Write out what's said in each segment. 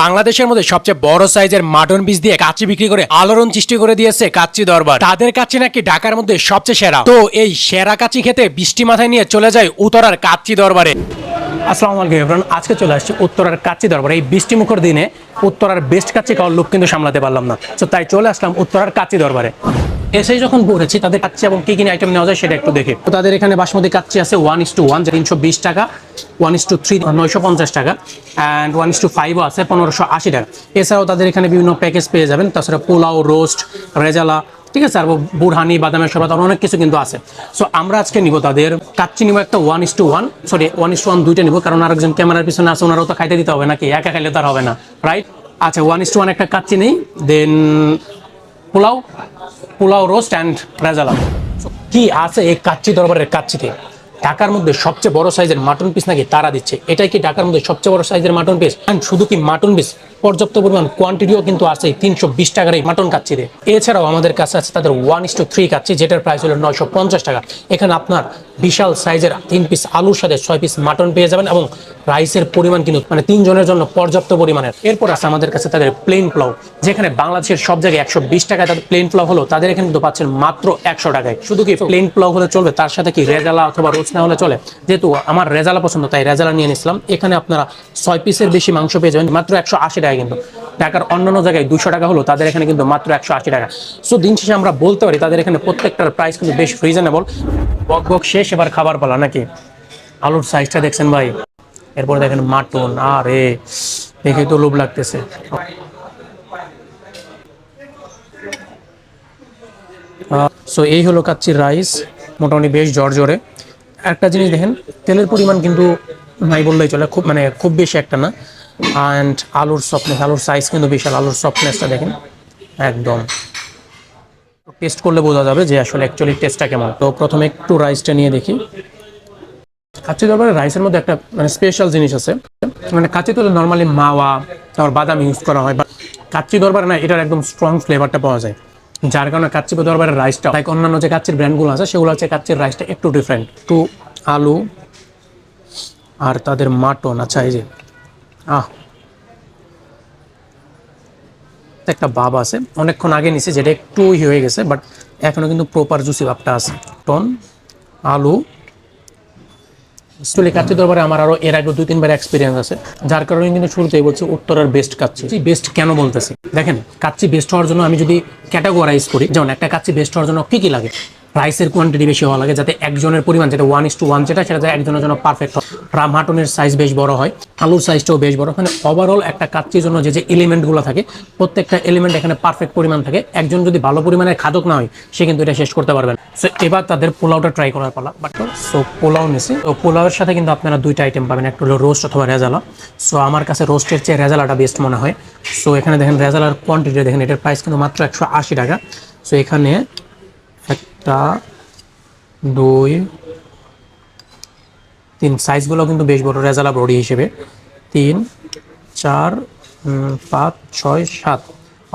বাংলাদেশের মধ্যে সবচেয়ে বড় সাইজের মাটন পিস দিয়ে কাচ্চি বিক্রি করে আলোড়ন সৃষ্টি করে দিয়েছে কাচ্চি দরবার। তাদের কাচ্চি নাকি ঢাকার মধ্যে সবচেয়ে সেরা। তো এই সেরা কাচ্চি খেতে বৃষ্টি মাথায় নিয়ে চলে যায় উত্তরার কাচ্চি দরবারে। আসসালামু আলাইকুম এভরান আজকে চলে আসছি উত্তরার কাচ্চি দরবার। এই বৃষ্টিমুখর দিনে উত্তরার বেস্ট কাচ্চি খাওয়ার লোক কিন্তু সামলাতে পারলাম না। তো তাই চলে আসলাম উত্তরার কাচ্চি দরবারে। এসেই যখন পড়েছি তাদের কাচ্চি এবং কি কি আইটেম নেওয়া যায় সেটা একটু দেখে। তো তাদের এখানে বাসমতি কাচ্চি আছে ওয়ান ইস টু ওয়ান তিনশো বিশ টাকা ওয়ান ইস টু থ্রি নয়শো পঞ্চাশ টাকা অ্যান্ড ওয়ান ইস টু ফাইভও আছে পনেরোশো আশি টাকা। এছাড়াও তাদের এখানে বিভিন্ন প্যাকেজ পেয়ে যাবেন, তাছাড়া পোলাও রোস্ট রেজালা, ঠিক আছে? আর বুরহানি, বাদামের শরবত অনেক কিছু কিন্তু আছে। সো আমরা আজকে নিব তাদের কাচ্চি নিব একটা one is to one sorry one is to one দুইটা নিব, কারণ আরেকজন ক্যামেরার পিছনে আছে, ওনারাও তো খাইতে দিতে হবে নাকি? একা খাইলে তার হবে না রাইট আচ্ছা ওয়ান ইস টু ওয়ান একটা কাচ্চি নেই then pulao pulao roast and rezala So, কি আছে এই কাচ্চি দরবারের কাচ্চিতে? ঢাকার মধ্যে সবচেয়ে বড় সাইজের মাটন পিস নাকি তারা দিচ্ছে? এটাই কি ঢাকার মধ্যে সবচেয়ে বড় সাইজের মাটন পিস অ্যান্ড শুধু কি মাটন পিস পর্যাপ্ত পরিমাণ কোয়ান্টিটিও কিন্তু আছে তিনশো বিশ টাকার এই মাটন কাচ্চিতে। এছাড়াও আমাদের কাছে আছে তাদের one is to three kacchi যেটার প্রাইস হলো নয়শো পঞ্চাশ টাকা। এখানে আপনার বিশাল সাইজের তিন পিস আলুর সাথে ছয় পিস মাটন পেয়ে যাবেন এবং রাইসের পরিমাণ কিন্তু মানে তিনজনের জন্য পর্যাপ্ত পরিমাণের। এরপর আছে আমাদের কাছে তাদের প্লেন প্লাউ যেখানে বাংলাদেশের সব জায়গায় একশো বিশ টাকায় তাদের প্লেন প্লাউ হলো, তাদের এখানে কিন্তু পাচ্ছেন মাত্র একশো টাকায়। শুধু কি প্লেন প্লাউ হলে চলবে, তার সাথে কি রেজালা অথবা রোজ না হলে চলে? যেহেতু আমার রেজালা পছন্দ, তাই রেজালা নিয়ে নিছিলাম এখানে আপনারা ছয় পিসের বেশি মাংস পেয়ে যাবেন, মাত্র একশো আশি টাকা কিন্তু। ঢাকার অন্যান্য জায়গায় দুশো টাকা হলো, তাদের এখানে কিন্তু মাত্র একশো আশি টাকা। সো দিন শেষে আমরা বলতে পারি, তাদের এখানে প্রত্যেকটার প্রাইস কিন্তু বেশ রিজনেবল বক বক শেষ, এবার খাবার পালা নাকি? আলুর সাইজটা দেখছেন ভাই। এরপর দেখেন মাটন, আরে, দেখে তো লোভ লাগতেছে। সো এই হলো কাচ্চির রাইস, মোটামুটি বেশ জর্জরে। একটা জিনিস দেখেন, তেলের পরিমাণ কিন্তু নাই বললেই চলে, খুব মানে খুব বেশি একটা না। অ্যান্ড আলুর সফটনেস আলুর সাইজ কিন্তু বিশাল, আলুর সফটনেসটা দেখেন, একদম। টেস্ট করলে বোঝা যাবে যে আসলে অ্যাকচুয়ালি টেস্টটা কেমন। তো প্রথমে একটু রাইসটা নিয়ে দেখি। কাচ্চি দরবারে রাইসের মধ্যে একটা মানে স্পেশাল জিনিস আছে। মানে কাচ্চি তো নর্মালি মাওয়া, তারপর বাদাম ইউজ করা হয় বা কাচ্চি দরবারে না, এটার একদম স্ট্রং ফ্লেভারটা পাওয়া যায়। যার কারণে কাচ্চি দরবারের রাইসটা লাইক অন্যান্য যে কাচ্চির ব্র্যান্ডগুলো আছে, সেগুলো হচ্ছে কাচ্চির রাইসটা একটু ডিফারেন্ট একটু আলু আর তাদের মাটন আচ্ছা এই যে, আহ। একটা ভাব আছে, অনেকক্ষণ আগে নিছে, যেটা একটু হয়ে গেছে বাট এখনও কিন্তু প্রপার জুসি ভাবটা আছে। টন, আলু অ্যাকচুয়ালি কাচ্চি দরবারে আমার আরও এর আগে দুই, তিনবার এক্সপিরিয়েন্স আছে। যার কারণে কিন্তু শুরুতেই বলছি উত্তরের বেস্ট কাচ্চি বেস্ট কেন বলতেছি? দেখেন কাচ্চি বেস্ট হওয়ার জন্য আমি যদি ক্যাটাগরাইজ করি, যেমন একটা কাচ্চি বেস্ট হওয়ার জন্য কি কি লাগে? রাইসের কোয়ান্টিটি বেশি হওয়া লাগে, যাতে একজনের পরিমাণ, যেটা ওয়ান ইস টু ওয়ান যেটা, সেটা একজনের জন্য পারফেক্ট হয়। রামহাটনের সাইজ বেশ বড় হয়, আলুর সাইজটাও বেশ বড়। মানে ওভারঅল একটা কাচ্চির জন্য যে যে এলিমেন্টগুলো থাকে, প্রত্যেকটা এলিমেন্ট এখানে পারফেক্ট পরিমাণ থাকে। একজন যদি ভালো পরিমাণের খাদক না হয়, সে কিন্তু এটা শেষ করতে পারবেন সো এবার তাদের পোলাওটা ট্রাই করার পালা। বাট সো পোলাও নিছি। তো পোলাওয়ের সাথে কিন্তু আপনারা দুইটা আইটেম পাবেন। একটা হলো রোস্ট অথবা রেজালা। সো আমার কাছে রোস্টের চেয়ে রেজালাটা বেস্ট মনে হয়। সো এখানে দেখেন রেজালার কোয়ান্টিটি দেখেন, এটার প্রাইস কিন্তু মাত্র একশো আশি টাকা। সো এখানে একটা, দুই, তিন সাইজগুলো কিন্তু বেশ বড় রেজালা বডি হিসেবে। তিন, চার পাঁচ, ছয়, সাত।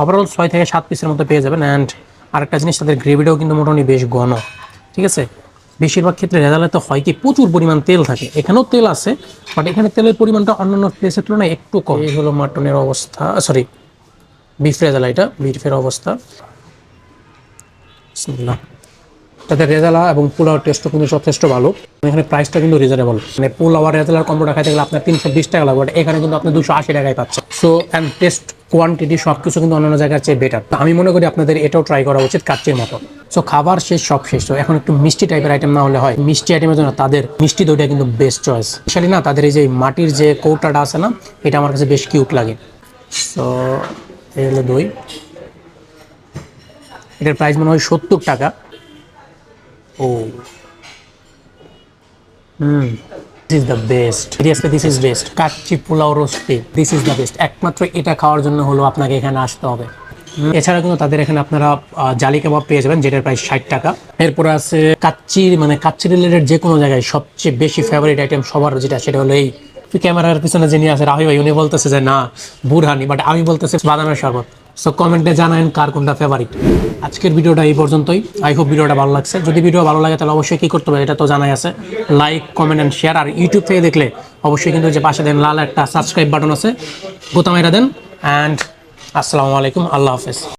ওভারঅল ছয় থেকে সাত পিসের মতো পেয়ে যাবেন অ্যান্ড আরেকটা জিনিস, তাদের গ্রেভিটাও কিন্তু মোটামুটি বেশ ঘন। ঠিক আছে? বেশিরভাগ ক্ষেত্রে রেজালে তো হয় কি, প্রচুর পরিমাণ তেল থাকে। এখানেও তেল আছে বাট এখানে তেলের পরিমাণটা অন্যান্য প্লেসের তুলনায় একটু কম। এই হলো মাটনের অবস্থা সরি বিফ রেজালা এটা বিফের অবস্থা। তাদের রেজালা এবং পোলাওয়ার টেস্টও কিন্তু যথেষ্ট ভালো। এখানে প্রাইসটা কিন্তু রিজনেবল মানে পোলাওয়ার রেজালার কম্বোটা খাইতে গেলে আপনার তিনশো বিশ টাকা লাগবে এখানে কিন্তু আপনি দুশো আশি টাকায় পাচ্ছেন। সো অ্যান্ড টেস্ট কোয়ান্টিটি সব কিছু কিন্তু অন্যান্য জায়গার চেয়ে বেটার আমি মনে করি আপনাদের এটাও ট্রাই করা উচিত কাচ্চির মতো। সো খাবার শেষ, সব শেষ। তো এখন একটু মিষ্টি টাইপের আইটেম না হলে হয়। মিষ্টি আইটেমের জন্য তাদের মিষ্টি দইটা কিন্তু বেস্ট চয়েস স্পেশালি না, তাদের এই যে মাটির যে কৌটাটা আছে না, এটা আমার কাছে বেশ কিউট লাগে। সো এই হলো দই। এটার প্রাইস মনে হয় সত্তর টাকা। ও। হুম। This is the best seriously this is best kacchi pulao রোস্টি this is the best একমাত্র এটা খাওয়ার জন্য হলো আপনাকে এখানে আসতে হবে। এছাড়া কিন্তু তাদের এখানে আপনারা জালি কাবাব পেয়ে যাবেন, যেটার প্রাইস ষাট টাকা। এরপরে আছে কাচ্চির মানে কাচ্চি রিলেটেড যে কোনো জায়গায় সবচেয়ে বেশি ফেভারিট আইটেম সবার যেটা, সেটা হলো এই। ক্যামেরার পিছনে যিনি আছে, রাহি ভাই, উনি বলতেছে যে না বুরহানি বাট আমি বলতেছি বাদামের শরবত। সো কমেন্টে জানান কার কোনটা ফেভারিট আজকের ভিডিওটা এই পর্যন্তই। আই হোপ ভিডিওটা ভালো লাগছে। যদি ভিডিও ভালো লাগে, তাহলে অবশ্যই কী করতে হবে, এটা তো জানাই আছে। লাইক কমেন্ট অ্যান্ড শেয়ার আর ইউটিউব থেকে দেখলে অবশ্যই কিন্তু যে পাশে দেন লাল একটা সাবস্ক্রাইব বাটন আছে। বোতাম এটা দেন। অ্যান্ড আসসালামু আলাইকুম। আল্লাহ হাফেজ।